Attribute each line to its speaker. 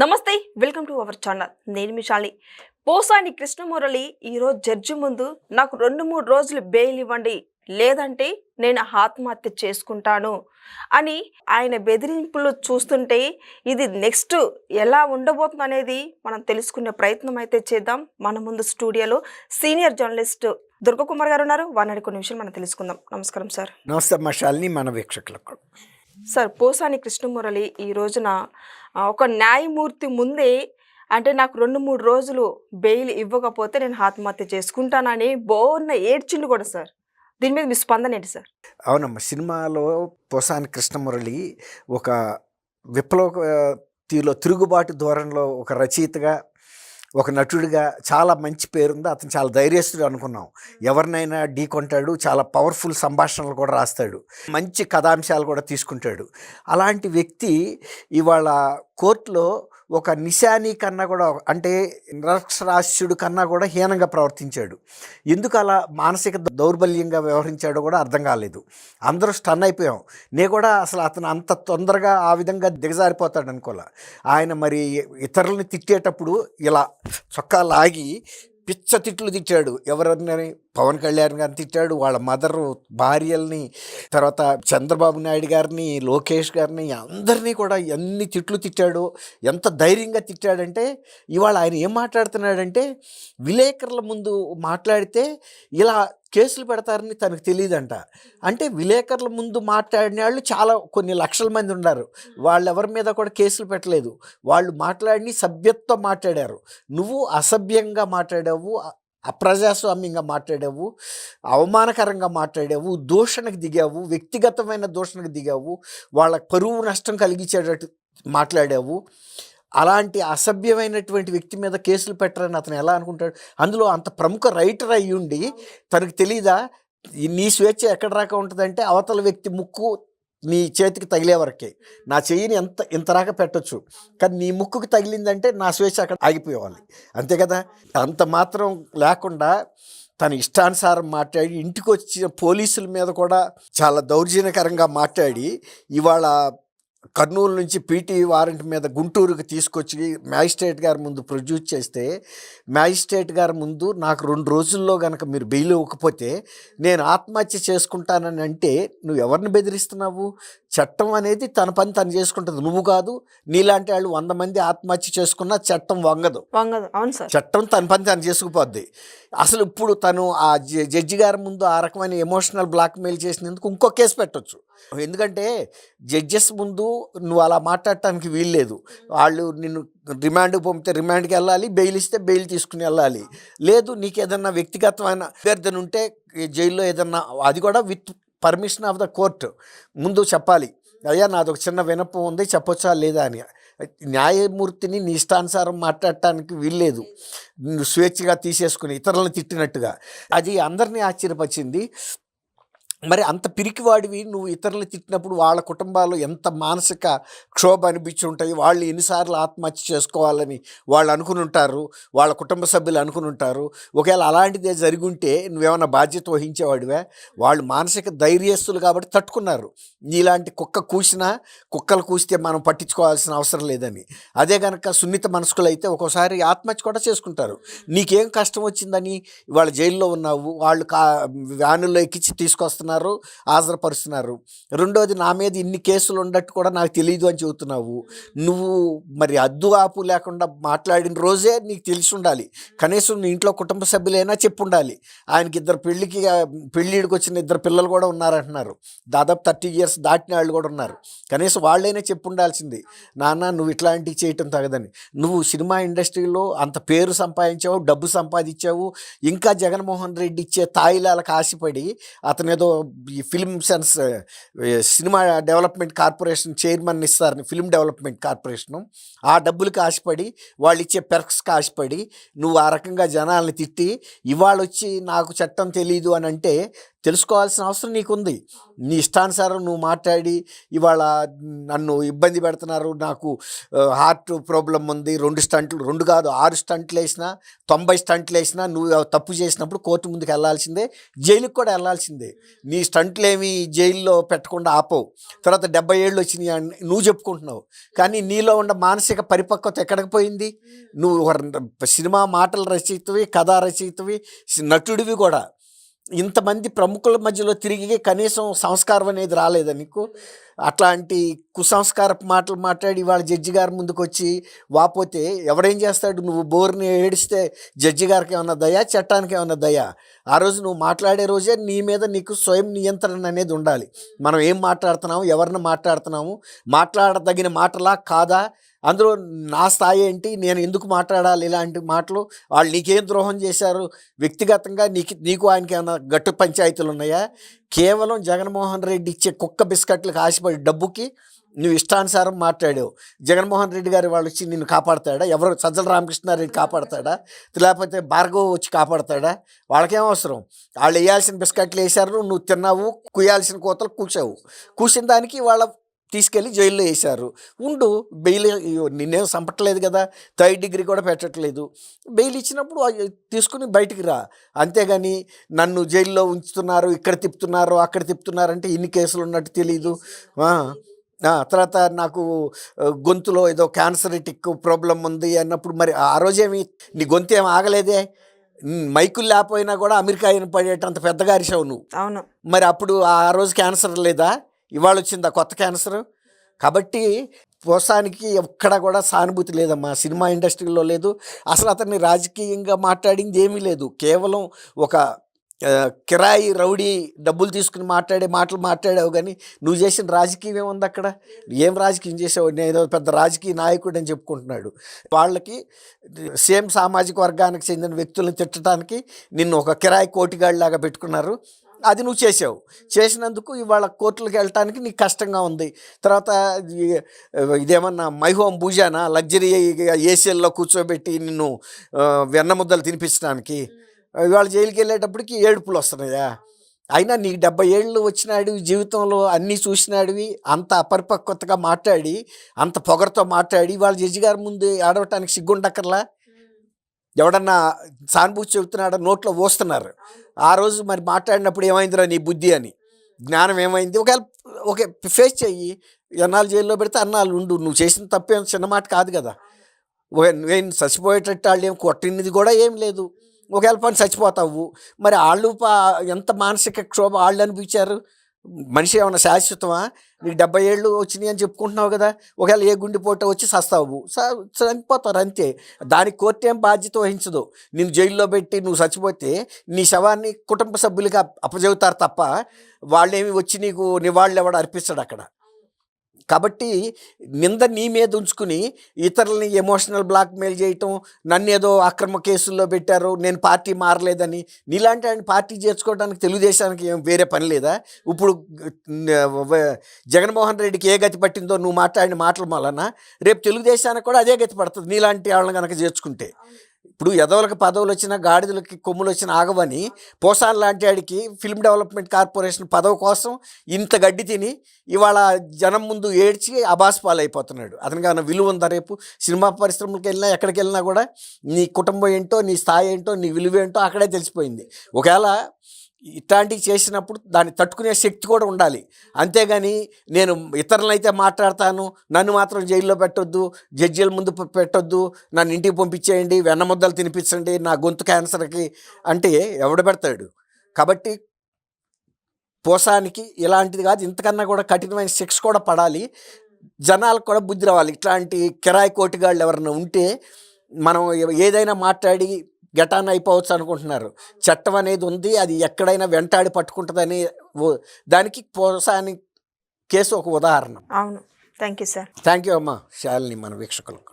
Speaker 1: నమస్తే welcome to our channel. నేను మిషాలి పోసాని కృష్ణమురళి ఈరోజు జడ్జి ముందు నాకు రెండు మూడు రోజులు బెయిల్ ఇవ్వండి. లేదంటే నేను ఆత్మహత్య చేసుకుంటాను అని ఆయన బెదిరింపులు చూస్తుంటే ఇది నెక్స్ట్ ఎలా ఉండబోతుంది అనేది మనం తెలుసుకునే ప్రయత్నం అయితే చేద్దాం. మన ముందు స్టూడియోలో సీనియర్ జర్నలిస్ట్ దుర్గకుమార్ గారు ఉన్నారు. వారిని కొన్ని విషయాలు మనం తెలుసుకుందాం. నమస్కారం సార్.
Speaker 2: నమస్తే మషాల్ని మన వీక్షకులకు.
Speaker 1: సార్ పోసాని కృష్ణమురళి ఈ రోజున ఒక న్యాయమూర్తి ముందే అంటే నాకు రెండు మూడు రోజులు బెయిల్ ఇవ్వకపోతే నేను ఆత్మహత్య చేసుకుంటానని బోర్న ఏడ్చిండు కూడా సార్. దీని మీద మీ స్పందన ఏంటి సార్?
Speaker 2: అవునమ్మా సినిమాలో పోసాని కృష్ణమురళి ఒక విప్లవ తీలో తిరుగుబాటు ధోరణిలో ఒక రచయితగా ఒక నటుడిగా చాలా మంచి పేరుంది. అతను చాలా ధైర్యస్తుడు అనుకున్నాం. ఎవరినైనా ఢీ కొంటాడు. చాలా పవర్ఫుల్ సంభాషణలు కూడా రాస్తాడు. మంచి కథాంశాలు కూడా తీసుకుంటాడు. అలాంటి వ్యక్తి ఇవాళ కోర్టులో ఒక నిశాని కన్నా కూడా అంటే నిరక్షరాస్యుడు కన్నా కూడా హీనంగా ప్రవర్తించాడు. ఎందుకు అలా మానసిక దౌర్బల్యంగా వ్యవహరించాడో కూడా అర్థం కాలేదు. అందరూ స్టన్ అయిపోయాం. నే కూడా అసలు అతను అంత తొందరగా ఆ విధంగా దిగజారిపోతాడు అనుకోలే. ఆయన మరి ఇతరులని తిట్టేటప్పుడు ఇలా చొక్కా లాగి పిచ్చ తిట్లు తిట్టాడు. ఎవరిని పవన్ కళ్యాణ్ గారిని తిట్టాడు వాళ్ళ మదర్ భార్యల్ని తర్వాత చంద్రబాబు నాయుడు గారిని లోకేష్ గారిని అందరినీ కూడా ఎన్ని తిట్లు తిట్టాడు ఎంత ధైర్యంగా తిట్టాడంటే ఇవాళ ఆయన ఏం మాట్లాడుతున్నాడంటే విలేకరుల ముందు మాట్లాడితే ఇలా కేసులు పెడతారని తనకు తెలియదంట అంటే విలేకరుల ముందు మాట్లాడిన వాళ్ళు చాలా కొన్ని లక్షల మంది ఉన్నారు. వాళ్ళు ఎవరి మీద కూడా కేసులు పెట్టలేదు. వాళ్ళు మాట్లాడిని సభ్యత్వం మాట్లాడారు. నువ్వు అసభ్యంగా మాట్లాడావు అప్రజాస్వామ్యంగా మాట్లాడావు అవమానకరంగా మాట్లాడావు దూషణకు దిగావు వ్యక్తిగతమైన దూషణకు దిగావు వాళ్ళ పరువు నష్టం కలిగించేటట్టు మాట్లాడావు. అలాంటి అసభ్యమైనటువంటి వ్యక్తి మీద కేసులు పెట్టరని అతను ఎలా అనుకుంటాడు? అందులో అంత ప్రముఖ రైటర్ అయ్యుండి ఉండి తనకు తెలీదా? నీ స్వేచ్ఛ ఎక్కడ రాక ఉంటుందంటే అవతల వ్యక్తి ముక్కు నీ చేతికి తగిలే వరకే. నా చెయ్యిని ఎంత ఇంతరాక పెట్టొచ్చు. కానీ నీ ముక్కుకి తగిలిందంటే నా స్వేచ్ఛ అక్కడ ఆగిపోవాలి అంతే కదా? అంత మాత్రం లేకుండా తన ఇష్టానుసారం మాట్లాడి ఇంటికి వచ్చిన పోలీసుల మీద కూడా చాలా దౌర్జన్యకరంగా మాట్లాడి ఇవాళ కర్నూలు నుంచి పీటీ వారెంట్ మీద గుంటూరుకి తీసుకొచ్చి మ్యాజిస్ట్రేట్ గారి ముందు ప్రొడ్యూస్ చేస్తే మ్యాజిస్ట్రేట్ గారి ముందు నాకు రెండు రోజుల్లో కనుక మీరు బెయిల్ ఇవ్వకపోతే నేను ఆత్మహత్య చేసుకుంటానని అంటే నువ్వు ఎవరిని బెదిరిస్తున్నావు? చట్టం అనేది తన పని తను చేసుకుంటుంది. నువ్వు కాదు నీలాంటి వాళ్ళు వంద మంది ఆత్మహత్య చేసుకున్నా చట్టం వంగదు.
Speaker 1: వంగదు. అవును సార్.
Speaker 2: చట్టం తన పని తను చేసుకుపోద్ది. అసలు ఇప్పుడు తను ఆ జడ్జి గారి ముందు ఆ రకమైన ఎమోషనల్ బ్లాక్మెయిల్ చేసినందుకు ఇంకో కేసు పెట్టొచ్చు. ఎందుకంటే జడ్జెస్ ముందు నువ్వు అలా మాట్లాడటానికి వీల్లేదు. వాళ్ళు నిన్ను రిమాండ్కి పంపితే రిమాండ్కి వెళ్ళాలి బెయిల్ ఇస్తే బెయిల్ తీసుకుని వెళ్ళాలి. లేదు నీకు ఏదన్నా వ్యక్తిగతమైన అభ్యర్థన ఉంటే జైల్లో ఏదన్నా అది కూడా with permission of the court. ముందు చెప్పాలి అయ్యా నాది ఒక చిన్న వినపం ఉంది చెప్పొచ్చా లేదా? అని. న్యాయమూర్తిని నీ ఇష్టానుసారం మాట్లాడటానికి వీల్లేదు. స్వేచ్ఛగా తీసేసుకుని ఇతరులను తిట్టినట్టుగా. అది అందరినీ ఆశ్చర్యపరిచింది. మరి అంత పిరికివాడివి నువ్వు ఇతరులు తిట్టినప్పుడు వాళ్ళ కుటుంబాలు ఎంత మానసిక క్షోభ అనిపించి ఉంటాయి వాళ్ళు ఎన్నిసార్లు ఆత్మహత్య చేసుకోవాలని వాళ్ళు అనుకుని ఉంటారు వాళ్ళ కుటుంబ సభ్యులు అనుకుని ఉంటారు. ఒకవేళ అలాంటిదే జరిగి ఉంటే నువ్వేమైనా బాధ్యత వహించేవాడివే? వాళ్ళు మానసిక ధైర్యస్తులు కాబట్టి తట్టుకున్నారు. నీలాంటి కుక్క కూసినా కుక్కలు కూస్తే మనం పట్టించుకోవాల్సిన అవసరం లేదని. అదే కనుక సున్నిత మనస్కులు అయితే ఒక్కోసారి ఆత్మహత్య కూడా చేసుకుంటారు. నీకేం కష్టం వచ్చిందని వాళ్ళ జైల్లో ఉన్నావు వాళ్ళు కా వ్యానుల్లో ఎక్కించి తీసుకొస్తున్నారు. హాజరుపరుస్తున్నారు రెండోది నా మీద ఇన్ని కేసులు ఉన్నట్టు కూడా నాకు తెలియదు అని చెబుతున్నావు. నువ్వు మరి అద్దు ఆపు లేకుండా మాట్లాడిన రోజే నీకు తెలిసి ఉండాలి. కనీసం నీ ఇంట్లో కుటుంబ సభ్యులైనా చెప్పు ఉండాలి. ఆయనకి ఇద్దరు పెళ్ళికి పెళ్ళిడికి వచ్చిన ఇద్దరు పిల్లలు కూడా ఉన్నారంటున్నారు. దాదాపు థర్టీ ఇయర్స్ దాటిన వాళ్ళు కూడా ఉన్నారు. కనీసం వాళ్ళైనా చెప్పు ఉండాల్సింది నాన్న నువ్వు ఇట్లాంటివి చేయటం తగదని. నువ్వు సినిమా ఇండస్ట్రీలో అంత పేరు సంపాదించావు డబ్బు సంపాదించావు. ఇంకా జగన్మోహన్ రెడ్డి ఇచ్చే తాయిలాలకు ఆశపడి అతను ఏదో ఈ film sense cinema development corporation chairman ఇస్తారని ఫిల్మ్ డెవలప్మెంట్ కార్పొరేషను. ఆ డబ్బులకు ఆశపడి వాళ్ళు ఇచ్చే పెర్క్స్కి ఆశపడి నువ్వు ఆ రకంగా జనాల్ని తిట్టి ఇవాళ వచ్చి నాకు చట్టం తెలియదు అని అంటే తెలుసుకోవాల్సిన అవసరం నీకుంది. నీ ఇష్టానుసారం నువ్వు మాట్లాడి ఇవాళ నన్ను ఇబ్బంది పెడుతున్నారు నాకు హార్ట్ ప్రాబ్లం ఉంది రెండు స్టంట్లు రెండు కాదు ఆరు స్టంట్లు వేసినా తొంభై స్టంట్లు వేసినా నువ్వు తప్పు చేసినప్పుడు కోర్టు ముందుకు వెళ్ళాల్సిందే జైలుకి కూడా వెళ్ళాల్సిందే నీ స్టంట్లేమి జైల్లో పెట్టకుండా ఆపవు తర్వాత డెబ్బై ఏళ్ళు వచ్చినాయి అని నువ్వు చెప్పుకుంటున్నావు. కానీ నీలో ఉన్న మానసిక పరిపక్వత ఎక్కడికి పోయింది? నువ్వు ఒక సినిమా మాటలు రచయితవి కథా రచయితవి నటుడివి కూడా. ఇంతమంది ప్రముఖుల మధ్యలో తిరిగి కనీసం సంస్కారం అనేది రాలేదా నీకు? అట్లాంటి కుసంస్కారపు మాటలు మాట్లాడి వాళ్ళ జడ్జి గారి ముందుకు వచ్చి వాపోతే ఎవడేం చేస్తాడు? నువ్వు బోర్ని ఏడిస్తే జడ్జి గారికి ఏమన్నా దయా? చట్టానికి ఏమన్నా దయా? ఆ రోజు నువ్వు మాట్లాడే రోజే నీ మీద నీకు స్వయం నియంత్రణ అనేది ఉండాలి. మనం ఏం మాట్లాడుతున్నాము ఎవరిని మాట్లాడుతున్నాము మాట్లాడదగిన మాటలా కాదా? అందులో నా స్థాయి ఏంటి? నేను ఎందుకు మాట్లాడాలి? ఇలాంటి మాటలు వాళ్ళు నీకేం ద్రోహం చేశారు? వ్యక్తిగతంగా నీకు నీకు ఆయనకి ఏమైనా గట్టు పంచాయతీలు ఉన్నాయా? కేవలం జగన్మోహన్ రెడ్డి ఇచ్చే కుక్క బిస్కెట్లకు ఆశపడి డబ్బుకి నువ్వు ఇష్టానుసారం మాట్లాడావు. జగన్మోహన్ రెడ్డి గారు వాళ్ళు వచ్చి నిన్ను కాపాడతాడా? ఎవరు? సజ్జల రామకృష్ణారెడ్డి కాపాడతాడా? లేకపోతే భార్గవ్ వచ్చి కాపాడతాడా? వాళ్ళకేం అవసరం? వాళ్ళు వేయాల్సిన బిస్కెట్లు వేశారు నువ్వు తిన్నావు కుయ్యాల్సిన కోతలు కూర్చావు కూసిన దానికి వాళ్ళ తీసుకెళ్ళి జైల్లో వేశారు ఉండు బెయిల్ నిన్నేం చంపట్లేదు కదా థర్డ్ డిగ్రీ కూడా పెట్టట్లేదు. బెయిల్ ఇచ్చినప్పుడు తీసుకుని బయటికి రా. అంతేగాని నన్ను జైల్లో ఉంచుతున్నారు ఇక్కడ తిప్పుతున్నారు అక్కడ తిప్పుతున్నారు అంటే ఇన్ని కేసులు ఉన్నట్టు తెలియదు తర్వాత నాకు గొంతులో ఏదో క్యాన్సరిటిక్ ప్రాబ్లం ఉంది అన్నప్పుడు మరి ఆ రోజేమి నీ గొంతు ఏం ఆగలేదే? మైకులు లేకపోయినా కూడా అమెరికా అయిన పడేటంత పెద్దగా అరిచావు నువ్వు.
Speaker 1: అవును.
Speaker 2: మరి అప్పుడు ఆ రోజు క్యాన్సర్ లేదా? ఇవాళ వచ్చింది ఆ కొత్త క్యాన్సర్? కాబట్టి పోసానికి ఎక్కడ కూడా సానుభూతి లేదమ్మా. సినిమా ఇండస్ట్రీలో లేదు. అసలు అతన్ని రాజకీయంగా మాట్లాడింది ఏమీ లేదు. కేవలం ఒక కిరాయి రౌడీ డబ్బులు తీసుకుని మాట్లాడే మాటలు మాట్లాడావు కానీ నువ్వు చేసిన రాజకీయం ఏముంది అక్కడ? ఏం రాజకీయం చేసావు? నేను పెద్ద రాజకీయ నాయకుడు అని చెప్పుకుంటున్నాడు. వాళ్ళకి సేమ్ సామాజిక వర్గానికి చెందిన వ్యక్తులను తిట్టడానికి నిన్ను ఒక కిరాయి కోటిగాడిలాగా పెట్టుకున్నారు. అది నువ్వు చేసావు. చేసినందుకు ఇవాళ కోర్టులకు వెళ్ళటానికి నీకు కష్టంగా ఉంది. తర్వాత ఇదేమన్నా మైహోమ్ భూజానా లగ్జరీ ఏసీఎల్లో కూర్చోబెట్టి నిన్ను ఆ, వెన్న ముద్దలు తినిపించడానికి ఇవాళ జైలుకి వెళ్ళేటప్పటికి ఏడుపులు వస్తున్నాయా? అయినా నీకు డెబ్బై ఏళ్ళు వచ్చినాడు జీవితంలో అన్నీ చూసినాడివి అంత అపరిపక్వతగా మాట్లాడి అంత పొగరతో మాట్లాడి వాళ్ళ జడ్జి గారి ముందు ఆడవటానికి సిగ్గుండక్కర్లా? ఎవడన్నా సానుభూతి చెబుతున్నాడో నోట్లో పోస్తున్నారు. ఆ రోజు మరి మాట్లాడినప్పుడు ఏమైందిరా నీ బుద్ధి అని. జ్ఞానం ఏమైంది? ఒకవేళ ఓకే ఫేస్ చెయ్యి. ఎన్నాళ్ళు జైల్లో పెడితే అన్నాళ్ళు ఉండు. నువ్వు చేసిన తప్పేం చిన్న మాట కాదు కదా. నేను చచ్చిపోయేటట్టు వాళ్ళు ఏం కొట్టినది కూడా ఏం లేదు. ఒకవేళ పని చచ్చిపోతావు. మరి వాళ్ళు ఎంత మానసిక క్షోభ వాళ్ళు అనిపించారు మనిషి ఏమైనా శాశ్వతమా? నీకు డెబ్బై ఏళ్ళు వచ్చినాయి అని చెప్పుకుంటున్నావు కదా ఒకవేళ ఏ గుండెపోట వచ్చి సస్తావు. స- చనిపోతారు అంతే. దానికి కోర్టు ఏం బాధ్యత వహించదు. నేను జైల్లో పెట్టి నువ్వు చచ్చిపోతే నీ శవాన్ని కుటుంబ సభ్యులుగా అప్పజెబుతారు తప్ప వాళ్ళేమి వచ్చి నీకు నివాళులు ఎవడు అర్పిస్తాడు అక్కడ? కాబట్టి నింద నీ మీద ఉంచుకుని ఇతరులని ఎమోషనల్ బ్లాక్మెయిల్ చేయటం నన్ను ఏదో అక్రమ కేసుల్లో పెట్టారు నేను పార్టీ మారలేదని నీలాంటి ఆయన పార్టీ చేర్చుకోవడానికి తెలుగుదేశానికి ఏం వేరే పని లేదా? ఇప్పుడు జగన్మోహన్ రెడ్డికి ఏ గతి పట్టిందో నువ్వు మాట్లాడిన మాటల వలన రేపు తెలుగుదేశానికి కూడా అదే గతి పడుతుంది నీలాంటి వాళ్ళని కనుక చేర్చుకుంటే. ఇప్పుడు ఎదవలకు పదవులు వచ్చినా గాడిదలకి కొమ్ములు వచ్చిన ఆగవని పోసాన్ లాంటి వాడికి ఫిల్మ్ డెవలప్మెంట్ కార్పొరేషన్ పదవి కోసం ఇంత గడ్డి తిని ఇవాళ జనం ముందు ఏడ్చి అబాస్పాలైపోతున్నాడు అతనికి ఏమైనా విలువ ఉందా రేపు? సినిమా పరిశ్రమలకు వెళ్ళినా ఎక్కడికి వెళ్ళినా కూడా నీ కుటుంబం ఏంటో నీ స్థాయి ఏంటో నీ విలువ ఏంటో అక్కడే తెలిసిపోయింది. ఒకవేళ ఇట్లాంటివి చేసినప్పుడు దాన్ని తట్టుకునే శక్తి కూడా ఉండాలి. అంతేగాని నేను ఇతరులైతే మాట్లాడతాను నన్ను మాత్రం జైల్లో పెట్టొద్దు జడ్జీల ముందు పెట్టొద్దు నన్ను ఇంటికి పంపించేయండి వెన్న ముద్దలు తినిపించండి నా గొంతు క్యాన్సర్కి అంటే ఎవడు పెడతాడు? కాబట్టి పోసానికి ఇలాంటిది కాదు ఇంతకన్నా కూడా కఠినమైన శిక్ష కూడా పడాలి. జనాలకు కూడా బుద్ధి రావాలి. ఇట్లాంటి కిరాయి కోటిగాళ్ళు ఎవరైనా ఉంటే మనం ఏదైనా మాట్లాడి గటాన్ అయిపోవచ్చు అనుకుంటున్నారు. చట్టం అనేది ఉంది అది ఎక్కడైనా వెంటాడి పట్టుకుంటుందని దానికి పోసాని కేసు ఒక ఉదాహరణ.
Speaker 1: అవును. Thank you sir.
Speaker 2: Thank you అమ్మా శాలిని మన వీక్షకులకు.